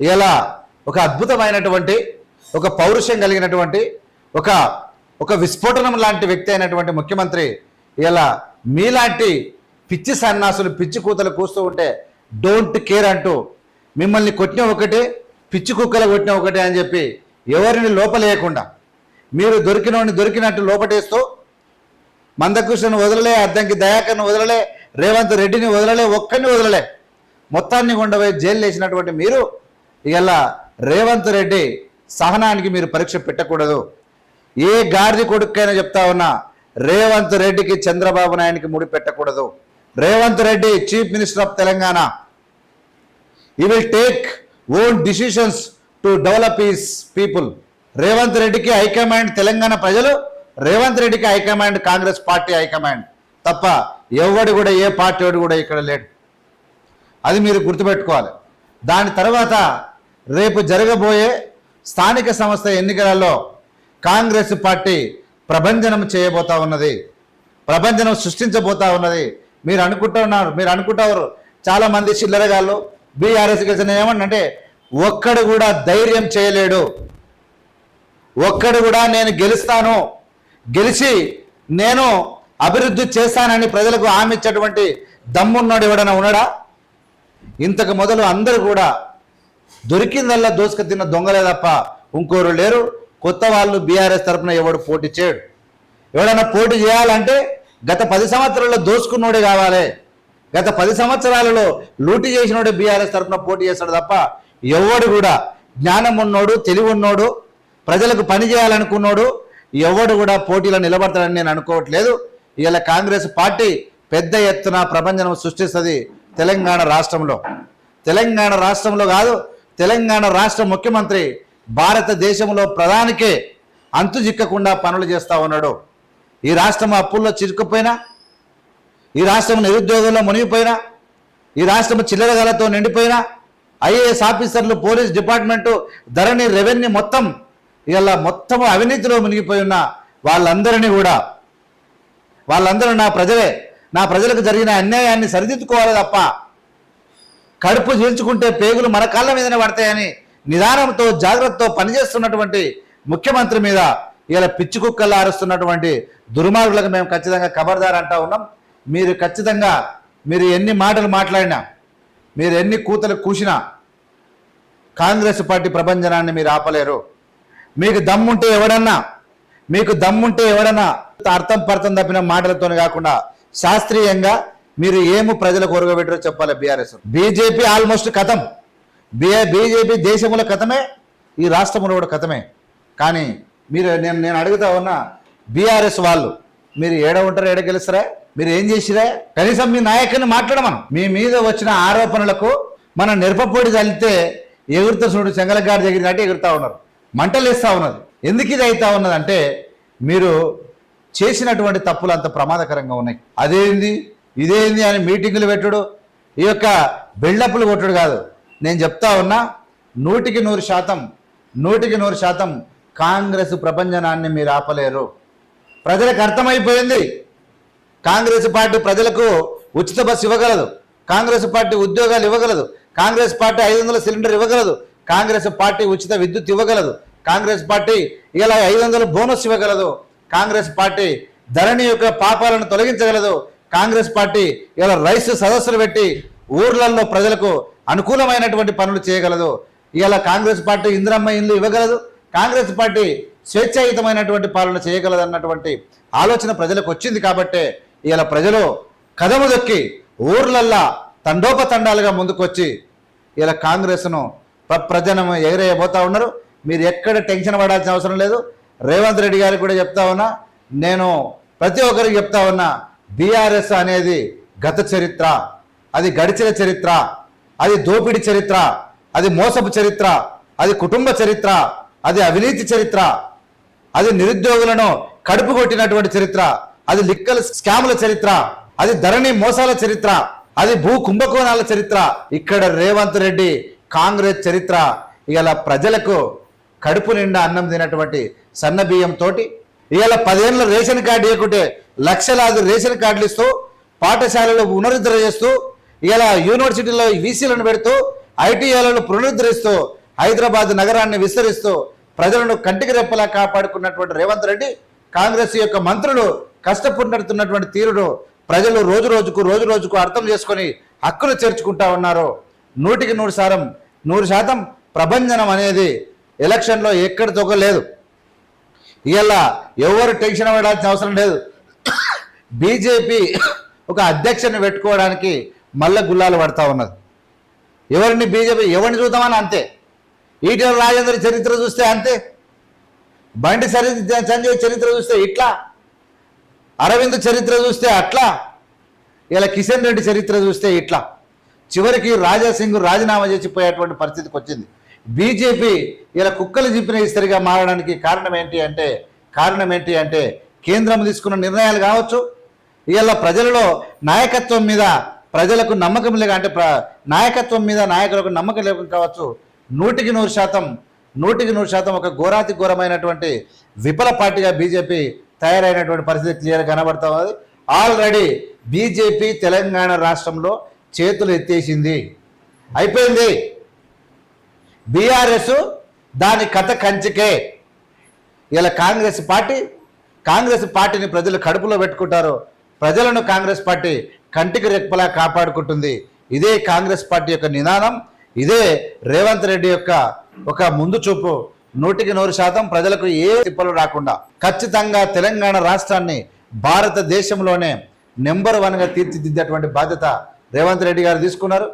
ఇలా ఒక అద్భుతమైనటువంటి ఒక పౌరుషం కలిగినటువంటి ఒక ఒక విస్ఫోటనం లాంటి వ్యక్తి అయినటువంటి ముఖ్యమంత్రి ఇలా మీలాంటి పిచ్చి సన్నాసులు పిచ్చి కూతలు కూస్తూ ఉంటే డోంట్ కేర్ అంటూ మిమ్మల్ని కొట్టిన ఒకటే పిచ్చి కుక్కలు కొట్టిన ఒకటే అని చెప్పి ఎవరిని లోపలేయకుండా మీరు దొరికినోడిని దొరికినట్టు లోపటేస్తూ మందకృష్ణను వదలలే అద్దంకి దయాకర్ను వదలలే రేవంత్ రెడ్డిని వదలలే ఒక్కరిని వదలలే మొత్తాన్ని కొండపోయి జైలు వేసినటువంటి మీరు ఇలా రేవంత్ రెడ్డి సహనానికి మీరు పరీక్ష పెట్టకూడదు. ఏ గాడిది కొడుకైనా చెప్తా ఉన్నా రేవంత్ రెడ్డికి చంద్రబాబు నాయుడికి ముడి పెట్టకూడదు. Revanth Reddy chief minister of Telangana. He will take own decisions to develop his people Revanth రెడ్డికి హైకమాండ్ తెలంగాణ ప్రజలు రేవంత్ రెడ్డికి హైకమాండ్ కాంగ్రెస్ పార్టీ హైకమాండ్. తప్ప ఎవడు కూడా ఏ పార్టీ వాడు కూడా ఇక్కడ లేడు. అది మీరు గుర్తుపెట్టుకోవాలి. దాని తర్వాత రేపు జరగబోయే స్థానిక సంస్థ ఎన్నికలలో కాంగ్రెస్ పార్టీ ప్రభంజనం చేయబోతా ఉన్నది. ప్రభంజనం సృష్టించబోతా ఉన్నది. మీరు అనుకుంటున్నారు మీరు అనుకుంటారు చాలా మంది చిల్లరగాళ్ళు బీఆర్ఎస్ గెలిచిన ఏమంటే ఒక్కడు కూడా ధైర్యం చేయలేడు. ఒక్కడు కూడా నేను గెలుస్తాను. గెలిచి నేను అభివృద్ధి చేస్తానని ప్రజలకు హామీ ఇచ్చేటువంటి దమ్మున్నాడు ఎవడన్నా ఉన్నాడా? ఇంతకు మొదలు అందరూ కూడా దొరికిందల్లా దోసుక తిన్న దొంగలే తప్ప ఇంకోరు లేరు. కొత్త వాళ్ళు బీఆర్ఎస్ తరపున ఎవడు పోటీ చేయడు. ఎవడన్నా పోటీ చేయాలంటే గత పది సంవత్సరాల్లో దోసుకున్నోడే కావాలి. గత పది సంవత్సరాలలో లూటి చేసినోడే బీఆర్ఎస్ తరపున పోటీ చేస్తాడు తప్ప ఎవడు కూడా జ్ఞానం ఉన్నోడు తెలివి ఉన్నోడు ప్రజలకు పని చేయాలనుకున్నోడు ఎవడు కూడా పోటీలో నిలబడతాడని నేను అనుకోవట్లేదు. ఇలా కాంగ్రెస్ పార్టీ పెద్ద ఎత్తున ప్రపంచం సృష్టిస్తుంది తెలంగాణ రాష్ట్రంలో. తెలంగాణ రాష్ట్రంలో కాదు తెలంగాణ రాష్ట్ర ముఖ్యమంత్రి భారతదేశంలో ప్రధానికే అంతు చిక్కకుండా పనులు చేస్తా ఉన్నాడు. ఈ రాష్ట్రం అప్పుల్లో చిరుకుపోయినా ఈ రాష్ట్రం నిరుద్యోగంలో మునిగిపోయినా ఈ రాష్ట్రం చిల్లరగలతో నిండిపోయినా ఐఏఎస్ ఆఫీసర్లు పోలీస్ డిపార్ట్మెంటు ధరణి రెవెన్యూ మొత్తం ఇలా మొత్తం అవినీతిలో మునిగిపోయి ఉన్న వాళ్ళందరినీ కూడా వాళ్ళందరూ నా ప్రజలే నా ప్రజలకు జరిగిన అన్యాయాన్ని సరిదిద్దుకోవాలి తప్ప కడుపు చీల్చుకుంటే పేగులు మన కాళ్ళ మీదనే పడతాయని నిదానంతో జాగ్రత్తతో పనిచేస్తున్నటువంటి ముఖ్యమంత్రి మీద ఇలా పిచ్చి కుక్కల్లా అరుస్తున్నటువంటి దుర్మార్గులకు మేము ఖచ్చితంగా ఖబర్దార్ అంటా ఉన్నాం. మీరు ఖచ్చితంగా మీరు ఎన్ని మాటలు మాట్లాడినా మీరు ఎన్ని కూతలు కూసినా కాంగ్రెస్ పార్టీ ప్రభంజనాన్ని మీరు ఆపలేరు. మీకు దమ్ముంటే ఎవడన్నా మీకు దమ్ముంటే ఎవడన్నా అర్థం పర్థం తప్పిన మాటలతో కాకుండా శాస్త్రీయంగా మీరు ఏము ప్రజలకు ఒరగబెట్టరో చెప్పాలి బీఆర్ఎస్ బీజేపీ ఆల్మోస్ట్ కథం. బిఏ బీజేపీ దేశముల కథమే ఈ రాష్ట్రంలో కూడా కథమే. కానీ మీరు నేను నేను అడుగుతా ఉన్నా బీఆర్ఎస్ వాళ్ళు మీరు ఏడ ఉంటారు ఏడ గెలుస్తారా? మీరు ఏం చేసిరా? కనీసం మీ నాయకుని మాట్లాడమను. మీ మీద వచ్చిన ఆరోపణలకు మనం నిరపపోటీ చల్లితే ఎగురుతూ చూడు చెంగలగాడి దగ్గర దాటి ఎగురుతా ఉన్నారు. మంటలు వేస్తూ ఉన్నది. ఎందుకు ఇది అవుతా ఉన్నది అంటే మీరు చేసినటువంటి తప్పులు అంత ప్రమాదకరంగా ఉన్నాయి. అదేంది? ఇదేంది అని మీటింగులు పెట్టుడు? ఈ యొక్క బిల్డప్లు కొట్టుడు కాదు. నేను చెప్తా ఉన్నా నూటికి నూరు శాతం నూటికి నూరు శాతం కాంగ్రెస్ ప్రపంచనాన్ని మీరు ఆపలేరు. ప్రజలకు అర్థమైపోయింది. కాంగ్రెస్ పార్టీ ప్రజలకు ఉచిత బస్సు ఇవ్వగలదు. కాంగ్రెస్ పార్టీ ఉద్యోగాలు ఇవ్వగలదు. కాంగ్రెస్ పార్టీ ఐదు వందల సిలిండర్ ఇవ్వగలదు. కాంగ్రెస్ పార్టీ ఉచిత విద్యుత్ ఇవ్వగలదు. కాంగ్రెస్ పార్టీ ఇలా ఐదు వందల బోనస్ ఇవ్వగలదు. కాంగ్రెస్ పార్టీ ధరణి యొక్క పాపాలను తొలగించగలదు. కాంగ్రెస్ పార్టీ ఇలా రైస్ సదస్సులు పెట్టి ఊర్లలో ప్రజలకు అనుకూలమైనటువంటి పనులు చేయగలదు. ఇలా కాంగ్రెస్ పార్టీ ఇందిరమ్మ ఇల్లు ఇవ్వగలదు. కాంగ్రెస్ పార్టీ స్వేచ్ఛాయుతమైనటువంటి పాలన చేయగలదు అన్నటువంటి ఆలోచన ప్రజలకు వచ్చింది కాబట్టే ఇలా ప్రజలు కదము దొక్కి ఊర్లల్లా తండోపతండాలుగా ముందుకొచ్చి ఇలా కాంగ్రెస్ను ప్ర- ప్రజనం ఎగరేయబోతా ఉన్నారు. మీరు ఎక్కడ టెన్షన్ పడాల్సిన అవసరం లేదు. రేవంత్ రెడ్డి గారికి కూడా చెప్తా ఉన్నా నేను ప్రతి ఒక్కరికి చెప్తా ఉన్నా బీఆర్ఎస్ అనేది గత చరిత్ర అది గడిచిన చరిత్ర అది దోపిడి చరిత్ర అది మోసపు చరిత్ర అది కుటుంబ చరిత్ర అది అవినీతి చరిత్ర అది నిరుద్యోగులను కడుపు కొట్టినటువంటి చరిత్ర అది లిక్కల స్కాముల చరిత్ర అది ధరణి మోసాల చరిత్ర అది భూ కుంభకోణాల చరిత్ర. ఇక్కడ రేవంత్ రెడ్డి కాంగ్రెస్ చరిత్ర. ఇలా ప్రజలకు కడుపు నిండా అన్నం తినటువంటి సన్న బియ్యంతో ఇవాళ పదేళ్ళ రేషన్ కార్డు ఇవ్వకుంటే లక్షలాది రేషన్ కార్డులు ఇస్తూ పాఠశాలలో పునరుద్ధరణ చేస్తూ ఇలా యూనివర్సిటీలో వీసీలను పెడుతూ ఐటీఐలను పునరుద్ధరిస్తూ హైదరాబాద్ నగరాన్ని విస్తరిస్తూ ప్రజలను కంటికి రెప్పలా కాపాడుకున్నటువంటి రేవంత్ రెడ్డి కాంగ్రెస్ యొక్క మంత్రులు కష్టపడుతున్నటువంటి తీరును ప్రజలు రోజు రోజుకు రోజు రోజుకు అర్థం చేసుకొని హక్కులు చేర్చుకుంటా ఉన్నారు. నూటికి నూరు శాతం నూరు శాతం ప్రభంజనం అనేది ఎలక్షన్లో ఎక్కడ తొక్కలేదు ఇలా ఎవరు టెన్షన్ పడాల్సిన అవసరం లేదు. బీజేపీ ఒక అధ్యక్షుని పెట్టుకోవడానికి మళ్ళా గుల్లాలు పడతా ఉన్నది. ఎవరిని బీజేపీ ఎవరిని చూద్దామని అంతే. ఈటల రాజేంద్ర చరిత్ర చూస్తే అంతే. బండి సరి సంజయ్ చరిత్ర చూస్తే ఇట్లా. అరవింద్ చరిత్ర చూస్తే అట్లా. ఇలా కిషన్ రెడ్డి చరిత్ర చూస్తే ఇట్లా. చివరికి రాజాసింగ్ రాజీనామా చేసిపోయేటువంటి పరిస్థితికి వచ్చింది. బీజేపీ ఇలా కుక్కలు జిప్పిన ఇస్తరిగా మారడానికి కారణం ఏంటి అంటే కారణం ఏంటి అంటే కేంద్రం తీసుకున్న నిర్ణయాలు కావచ్చు. ఇలా ప్రజలలో నాయకత్వం మీద ప్రజలకు నమ్మకం లేక అంటే ప్ర నాయకత్వం మీద నాయకులకు నమ్మకం లేక కావచ్చు నూటికి నూరు శాతం నూటికి నూరు శాతం ఒక ఘోరాతి ఘోరమైనటువంటి విఫల పార్టీగా బీజేపీ తయారైనటువంటి పరిస్థితి క్లియర్ కనబడతా ఉంది ఆల్రెడీ బీజేపీ తెలంగాణ రాష్ట్రంలో చేతులు ఎత్తేసింది. అయిపోయింది. బీఆర్ఎస్ దాని కథ కంచికే. ఇలా కాంగ్రెస్ పార్టీ కాంగ్రెస్ పార్టీని ప్రజలు కడుపులో పెట్టుకుంటారు. ప్రజలను కాంగ్రెస్ పార్టీ కంటికి రెప్పలా కాపాడుకుంటుంది. ఇదే కాంగ్రెస్ పార్టీ యొక్క నినాదం ఇదే రేవంత్ రెడ్డి యొక్క ఒక ముందు చూపు. నూటికి నూరు శాతం ప్రజలకు ఏ తిప్పలు రాకుండా ఖచ్చితంగా తెలంగాణ రాష్ట్రాన్ని భారతదేశంలోనే నెంబర్ వన్గా తీర్చిదిద్దేటువంటి బాధ్యత రేవంత్ రెడ్డి గారు తీసుకున్నారు.